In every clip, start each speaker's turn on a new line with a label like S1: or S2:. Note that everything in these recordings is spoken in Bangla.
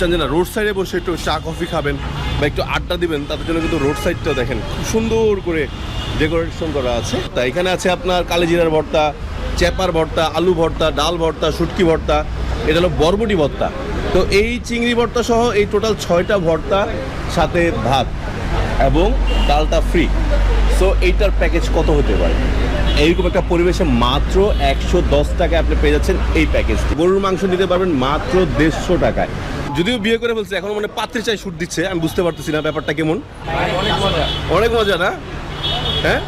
S1: চান না রোড সাইডে বসে একটু চা কফি খাবেন বা একটু আড্ডা দিবেন, তাদের জন্য কিন্তু রোড সাইডটা দেখেন। খুব সুন্দর করে ডেকোরেশন করা আছে। তা এখানে আছে আপনার কালিজিরার ভর্তা, চেপার ভর্তা, আলু ভর্তা, ডাল ভর্তা, শুটকি ভর্তা, এটা হলো বরবটি ভর্তা। তো এই চিংড়ি ভর্তা সহ এই টোটাল ছয়টা ভর্তা সাথে ভাত এবং ডালটা ফ্রি সো এইটার প্যাকেজ কত হতে পারে? এইরকম একটা পরিবেশে মাত্র একশো দশ টাকায় আপনি পেয়ে যাচ্ছেন এই প্যাকেজটি গরুর মাংস নিতে পারবেন মাত্র দেড়শো টাকায়। যদিও বিয়ে করে বলছে এখন মানে পাত্রী চাই শুট দিচ্ছে আমি বুঝতে পারতেছি না ব্যাপারটা কেমন।
S2: অনেক মজা
S1: না? হ্যাঁ?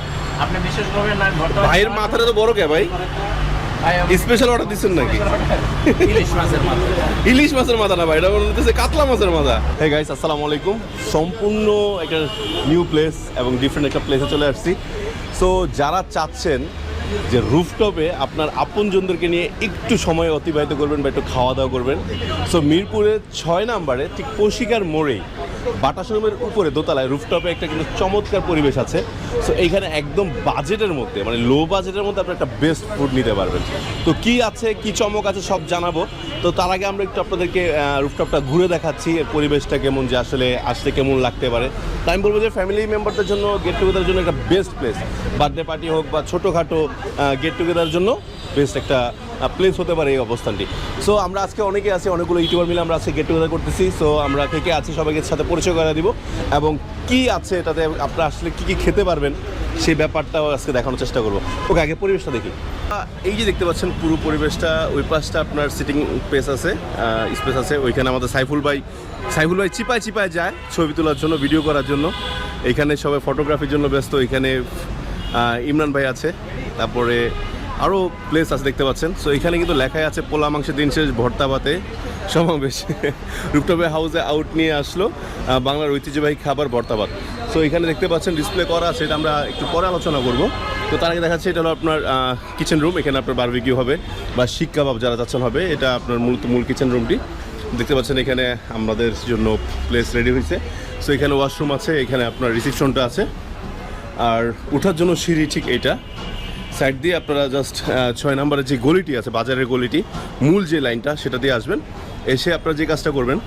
S2: আপনি বিশেষ
S1: ভাইয়ের মাথাটা তো বড় কে ভাই? স্পেশাল অর্ডার দিচ্ছেন নাকি?
S2: ইলিশ মাছের মাথা।
S1: ইলিশ মাছের মাথা না ভাই এটা বলতেছে কাতলা মাছের মাথা। হে গাইস আসসালামু আলাইকুম। সম্পূর্ণ একটা নিউ প্লেস এবং ডিফারেন্ট একটা প্লেসে চলে আসছি। সো যারা চাচ্ছেন যে রুফটপে আপনার আপনজনদেরকে নিয়ে একটু সময় অতিবাহিত করবেন বা একটু খাওয়া দাওয়া করবেন। সো মিরপুরের ছয় নাম্বারে ঠিক কৌশিকার মোড়েই বাটা শোরুমের উপরে দোতলায় রুফটপে একটা কিন্তু চমৎকার পরিবেশ আছে। সো এইখানে একদম বাজেটের মধ্যে মানে লো বাজেটের মধ্যে আপনি একটা বেস্ট ফুড নিতে পারবেন। তো কি আছে, কি চমক আছে সব জানাব। তো তার আগে আমরা একটু আপনাদেরকে রুফটপটা ঘুরে দেখাচ্ছি, এর পরিবেশটা কেমন, যে আসলে আসলে কেমন লাগতে পারে। তো আমি বলব যে ফ্যামিলি মেম্বারদের জন্য গেট টুগেদারের জন্য একটা বেস্ট প্লেস বার্থডে পার্টি হোক বা ছোটোখাটো গেট টুগেদারের জন্য বেস্ট একটা প্লেস হতে পারে এই অবস্থানটি। সো আমরা আজকে অনেকে আছি, অনেকগুলো ইউটিউবার মিলে আমরা আজকে গেট টুগেদার করতেছি। সো আমরা কে কে আছি, সবাইকে সাথে পরিচয় করে দিব। এবং কি আছে এটাতে, আপনারা আসলে কি কি খেতে পারবেন, সেই ব্যাপারটাও আজকে দেখানোর চেষ্টা করব। ওকে আগে পরিবেশটা দেখি। এই যে দেখতে পাচ্ছেন পুরো পরিবেশটা, ওই পাশটা আপনার সিটিং স্পেস আছে স্পেস আছে। ওইখানে আমাদের সাইফুল ভাই সাইফুল ভাই চিপায় চিপায় যায় ছবি তোলার জন্য ভিডিও করার জন্য। এখানে সবাই ফটোগ্রাফির জন্য ব্যস্ত, এখানে ইমরান ভাই আছে। তারপরে আরও প্লেস আছে, দেখতে পাচ্ছেন। সো এখানে কিন্তু লেখাই আছে, পোলা মাংসের দিন শেষ, ভর্তা ভাতে, সমাবেশ। রুপটপে হাউসে আউট নিয়ে আসলো বাংলার ঐতিহ্যবাহী খাবার, ভর্তা সো এখানে দেখতে পাচ্ছেন ডিসপ্লে করা আছে, এটা আমরা একটু পরে আলোচনা করব। তো তার আগে দেখাচ্ছে, এটা হলো আপনার কিচেন রুম এখানে আপনার বারবিকিউ হবে বা শিক কাবাব যারা যাচ্ছেন হবে, এটা আপনার মূলত মূল কিচেন রুমটি দেখতে পাচ্ছেন, এখানে আমাদের জন্য প্লেস রেডি হয়েছে। সো এখানে ওয়াশরুম আছে, এখানে আপনার রিসিপশনটা আছে। আর ওঠার জন্য সিঁড়ি ঠিক এটা। সাইড দিয়ে আপনারা জাস্ট ছয় নম্বরের যে গলিটি আছে, বাজারের গলিটি, মূল যে লাইনটা, সেটা দিয়ে আসবেন। এসে আপনারা যে কাজটা করবেন,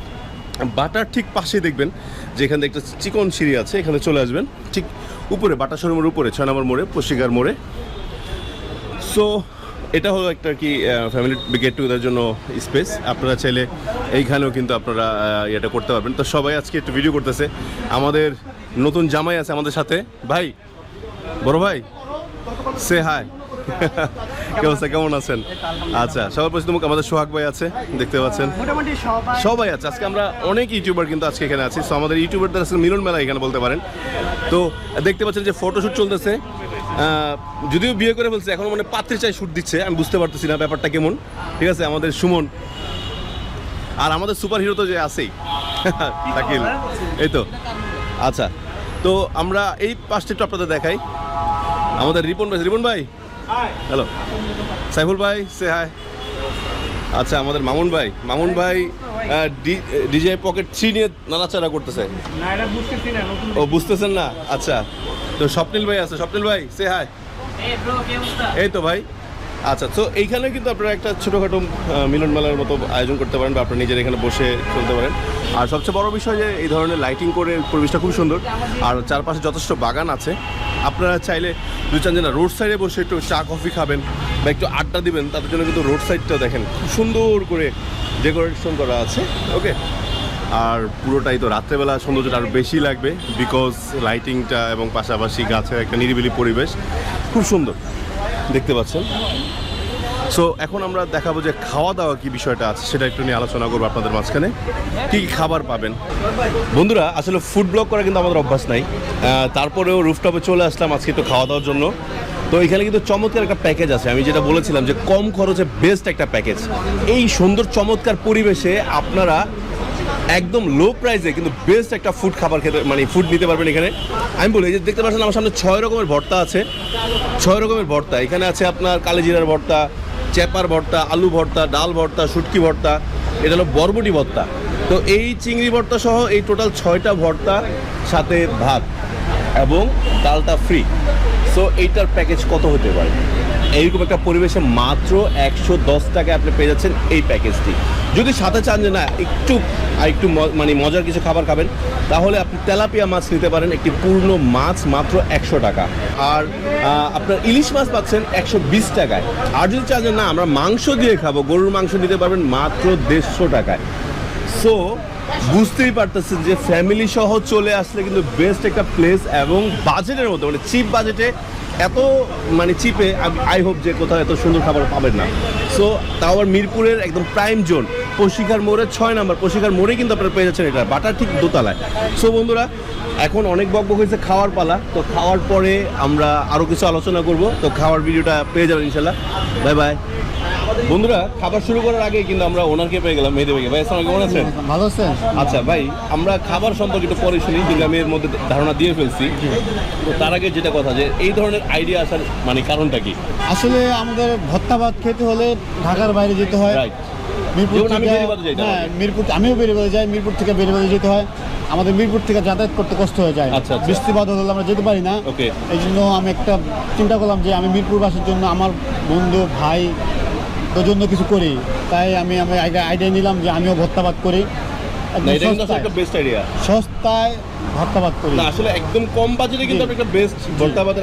S1: বাটার ঠিক পাশে দেখবেন যে এখানে একটা চিকন সিঁড়ি আছে, এখানে চলে আসবেন। ঠিক উপরে, বাটা শোরুমের উপরে, ছয় নম্বর মোড়ে পশিকার মোড়ে। সো এটা হলো একটা কি ফ্যামিলি গেট টুগেদার জন্য স্পেস আপনারা চাইলে এইখানেও কিন্তু আপনারা এটা করতে পারবেন। তো সবাই আজকে একটু ভিডিও করতেছে। আমাদের নতুন জামাই আছে আমাদের সাথে। ভাই, বড় ভাই সে হাই কি অবস্থা কেমন আছেন? আচ্ছা সবার পরিচিত মুখ আমাদের সোহাগ ভাই আছে দেখতে পাচ্ছেন।
S2: সবাই
S1: আছে। আজকে আমরা অনেক ইউটিউবার কিন্তু আজকে এখানে আছি। সো আমাদের ইউটিউবারদের আজকে মিলন মেলা এখানে বলতে পারেন। তো দেখতে পাচ্ছেন যে ফটোশ্যুট চলতেছে। যদিও বিয়ে করে বলছে এখন মানে পাত্রে চাই শ্যুট দিচ্ছে। আমি বুঝতে পারতেছি না ব্যাপারটা কেমন। ঠিক আছে আমাদের সুমন। আর আমাদের সুপার হিরো তো যে আছেই। শাকিল। এই তো। আচ্ছা তো আমরা এই পাঁচটি একটু আপনাদের দেখাই। আমাদের রিপন ভাই রিপন ভাই? হ্যালো সাইফুল ভাই সে হাই আচ্ছা আমাদের মামুন ভাই। মামুন ভাই ডিজে পকেট থ্রি নিয়ে নাড়াচাড়া করতেছে। ও বুঝতেছেন না? আচ্ছা। তো স্বপ্নিল ভাই আছে। স্বপ্নিল ভাই সে হাই
S2: এই
S1: তো ভাই। আচ্ছা তো এইখানে কিন্তু আপনারা একটা ছোটোখাটো মিলন মেলার মতো আয়োজন করতে পারেন বা আপনারা নিজের এখানে বসে চলতে পারেন। আর সবচেয়ে বড় বিষয় যে এই ধরনের লাইটিং করে পরিবেশটা খুব সুন্দর। আর চারপাশে যথেষ্ট বাগান আছে। আপনারা চাইলে দু চান না রোড সাইডে বসে একটু চা কফি খাবেন বা একটু আড্ডা দিবেন, তাদের জন্য কিন্তু রোড সাইডটা দেখেন, খুব সুন্দর করে ডেকোরেশন করা আছে ওকে আর পুরোটাই তো রাত্রেবেলা সৌন্দর্যটা আরও বেশি লাগবে বিকজ লাইটিংটা এবং পাশাপাশি গাছের একটা নিরিবিলি পরিবেশ, খুব সুন্দর। দেখতে পাচ্ছেন? সো এখন আমরা দেখাবো যে খাওয়া দাওয়া কি বিষয়টা আছে, সেটা একটু নিয়ে আলোচনা করব আপনাদের মাঝখানে। কি খাবার পাবেন? বন্ধুরা, আসলে ফুড ব্লগ করা কিন্তু আমাদের অভ্যাস নাই। তারপরেও রুফটপে চলে আসলাম আজকে একটু খাওয়া দাওয়ার জন্য। তো এখানে কিন্তু চমৎকার একটা প্যাকেজ আছে। আমি যেটা বলেছিলাম যে কম খরচে বেস্ট একটা প্যাকেজ এই সুন্দর, চমৎকার পরিবেশে আপনারা একদম লো প্রাইসে কিন্তু বেস্ট একটা ফুড খাবার খেতে মানে ফুড নিতে পারবেন এখানে। আমি বলি যে দেখতে পাচ্ছেন আমার সামনে ছয় রকমের ভর্তা আছে। ছয় রকমের ভর্তা। এখানে আছে আপনার কালিজিরার ভর্তা চেপার ভর্তা, আলু ভর্তা, ডাল ভর্তা, শুটকি ভর্তা, এটা হলো বরবটি ভর্তা। তো এই চিংড়ি ভর্তা সহ এই টোটাল ছয়টা ভর্তা সাথে ভাত। এবং ডালটা ফ্রি সো এইটার প্যাকেজ কত হতে পারে? এইরকম একটা পরিবেশে মাত্র একশো দশ টাকায় আপনি পেয়ে যাচ্ছেন এই প্যাকেজটি যদি সাথে চান যে না, একটু, আর একটু মানে মজার কিছু খাবার খাবেন, তাহলে আপনি তেলাপিয়া মাছ নিতে পারেন, একটি পূর্ণ মাছ মাত্র একশো টাকা। আর আপনার ইলিশ মাছ পাচ্ছেন একশো বিশ টাকায়। আর যদি চান যে না, আমরা মাংস দিয়ে খাব, গরুর মাংস নিতে পারবেন মাত্র দেড়শো টাকায়। সো বুঝতেই পারতেছেন যে ফ্যামিলি সহ চলে আসলে কিন্তু বেস্ট একটা প্লেস এবং বাজেটের মধ্যে মানে চিপ বাজেটে এত মানে চিপে আই হোপ যে কোথাও এত সুন্দর খাবার পাবেন না। সো তাও আবার মিরপুরের একদম প্রাইম জোন পশিকার মোড়ে ছয় নাম্বার পশিকার মোড়ে কিন্তু আপনারা পেয়ে যাচ্ছেন এটা, বাটার ঠিক দোতলায়। সো বন্ধুরা, এখন অনেক বকবক হয়েছে খাওয়ার পালা, তো খাওয়ার পরে আমরা আরও কিছু আলোচনা করব। তো খাওয়ার ভিডিওটা পেয়ে যাবেন ইনশাল্লাহ বাই বাই বন্ধুরা খাবার শুরু করার আগে কিন্তু আমরা ওনারকে পেয়ে গেলাম মেহেদি ভাইকে। ভাই আসসালাম কেমন আছেন?
S3: ভালো আছেন?
S1: আচ্ছা ভাই আমরা খাবার সম্পর্কে একটু পরে শুনি কিন্তু আমি এর মধ্যে ধারণা দিয়ে ফেলছি। তো তার আগে যেটা কথা যে এই ধরনের আইডিয়া আসার মানে কারণটা কি?
S3: আসলে আমাদের ভত্তা ভাত খেতে হলে ঢাকার বাইরে যেতে হয়। মিরপুর হ্যাঁ মিরপুর আমিও বেরিবাদে যাই মিরপুর থেকে বেরিবাদে যেতে হয়। আমাদের মিরপুর থেকে যাতায়াত করতে কষ্ট হয়ে যায়।
S1: আচ্ছা, আচ্ছা।
S3: বৃষ্টি বাদল হলে আমরা যেতে পারি না. এই জন্য আমি একটা চিন্তা করলাম যে আমি মিরপুরবাসীর জন্য আমার বন্ধু ভাই তোর জন্য কিছু করি তাই আমি আমি আইডিয়া নিলাম যে আমিও ভত্তাবাদ ভাত করি সস্তায়
S1: একটা বেস্ট আইডিয়া
S3: সস্তায় ভত্তা ভাত করি।
S1: না আসলে একদম কম বাজেটে কিন্তু আপনি একটা বেস্ট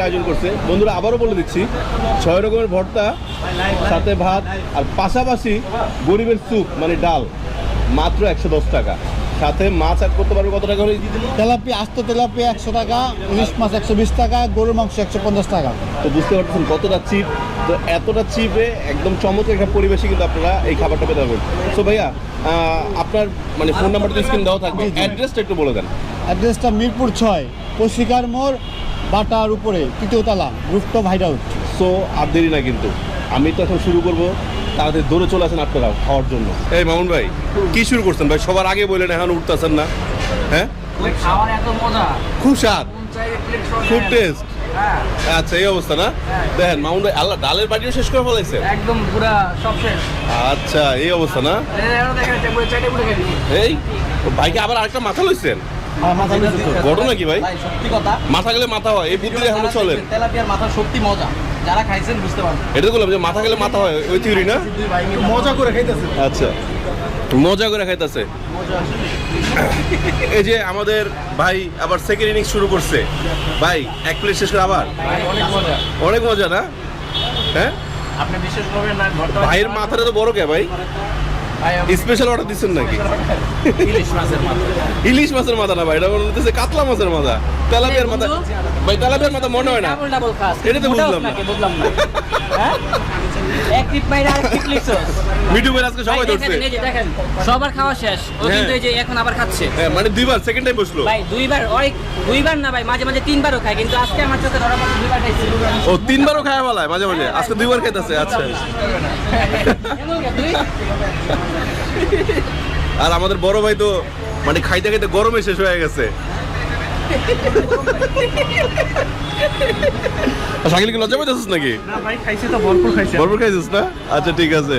S1: আয়োজন করছে। বন্ধুরা আবারও বলে দিচ্ছি ছয় রকমের ভর্তা সাথে ভাত আর পাশাপাশি গরিবের স্যুপ মানে ডাল মাত্র একশো দশ টাকা। সাথে মাছ অ্যাড করতে পারবে কত টাকা হলে
S3: তেলাপি আস্ত তেলাপি একশো টাকা ইলিশ মাছ একশো বিশ টাকা গরুর মাংস একশো পঞ্চাশ টাকা।
S1: তো বুঝতে পারতেছেন কতটা চিপ তো এতটা চিপে একদম চমৎকার একটা পরিবেশে কিন্তু আপনারা এই খাবারটা পেতে পারবেন। তো ভাইয়া আপনার মানে ফোন নাম্বারটা স্ক্রিন দেওয়া থাকবে। অ্যাড্রেসটা একটু বলে দেন।
S3: অ্যাড্রেসটা মিরপুর ছয় পশিকার মোড় বাটার উপরে তৃতীয়তলা রুফটপ হাইড আউট
S1: সো আর দেরি না কিন্তু। আমি তো এখন শুরু করব। তাড়াতাড়ি দৌড়ে চলে আসেন আপনারা খাওয়ার জন্য। এই মামুন ভাই কি শুরু করছেন ভাই? সবার আগে বললেন এখন উঠতেছেন না। হ্যাঁ?
S2: ওই খাওয়ার এত মজা।
S1: খুব স্বাদ। খুব টেস্ট
S2: হ্যাঁ।
S1: আচ্ছা এই অবস্থা না? দেখেন মামুন ভাই আল্লাহ ডালের বাটিও শেষ করে ফেলাইছে
S2: একদম পুরা সব শেষ।
S1: আচ্ছা এই অবস্থা না? এই ভাইকে আবার আরেকটা মাথা লইছেন?
S3: মাথা
S1: ঘটনা কি ভাই?
S4: ভাই সত্যি কথা।
S1: মাথা গেলে মাথা হয় এই বুদ্ধি এখনও চলেন
S4: তেলাপিয়ার মাথা সত্যি মজা। যারা খাইছেন বুঝতে পারবেন।
S1: এটা বললাম যে মাথা গেলে মাথা হয় ওই থিওরি না?
S3: মজা করে খাইতেছে।
S1: আচ্ছা। মজা করে খাইতেছে। এই যে আমাদের ভাই আবার সেকেন্ড ইনিংস শুরু করছে। ভাই এক প্লেট শেষ করে আবার?
S2: অনেক মজা।
S1: অনেক মজা না? হ্যাঁ?
S2: আপনি বিশেষ করবেন না
S1: ভাইয়ের মাথাটা তো বড় কে ভাই? স্পেশাল অর্ডার দিচ্ছেন নাকি?
S2: ইলিশ মাছের মাথা।
S1: ইলিশ মাছের মাথা না ভাই এটা মনে হচ্ছে কাতলা মাছের মাথা। তেলাপিয়ার মাথা। ভাই মাথা মনে হয় না।
S5: ডাবল ডাবল খাস
S1: এটা তো বুঝলাম না।
S5: বুঝলাম না হ্যাঁ? এক টিপ মাইরা আর টিপ লিখছস
S1: মিঠু আজকে সবাই
S5: ভাই
S1: ধরছে।
S5: এই যে দেখেন সবার খাওয়া শেষ। ও
S1: হ্যাঁ।
S5: কিন্তু এই যে এখন আবার খাচ্ছে।
S1: হ্যাঁ মানে দুইবার সেকেন্ড টাইম বসল।
S5: ভাই দুইবার অনেক দুইবার না ভাই মাঝে মাঝে তিনবারও খায় কিন্তু আজকে আমার চোখে ধরা পড়ছে দুইবার খাইছে।
S1: ও তিনবারও খায় বলায় মাঝে মাঝে। আজকে দুইবার খাইতেছে আচ্ছা। আর আমাদের বড় ভাই তো মানে খাইতে খাইতে গরমে শেষ হয়ে গেছে। শাকিল কি লজ্জা পাইতেছিস নাকি?
S2: না ভাই খাইছি তো ভরপুর খাইছি।
S1: ভরপুর খাইছিস না? আচ্ছা ঠিক আছে।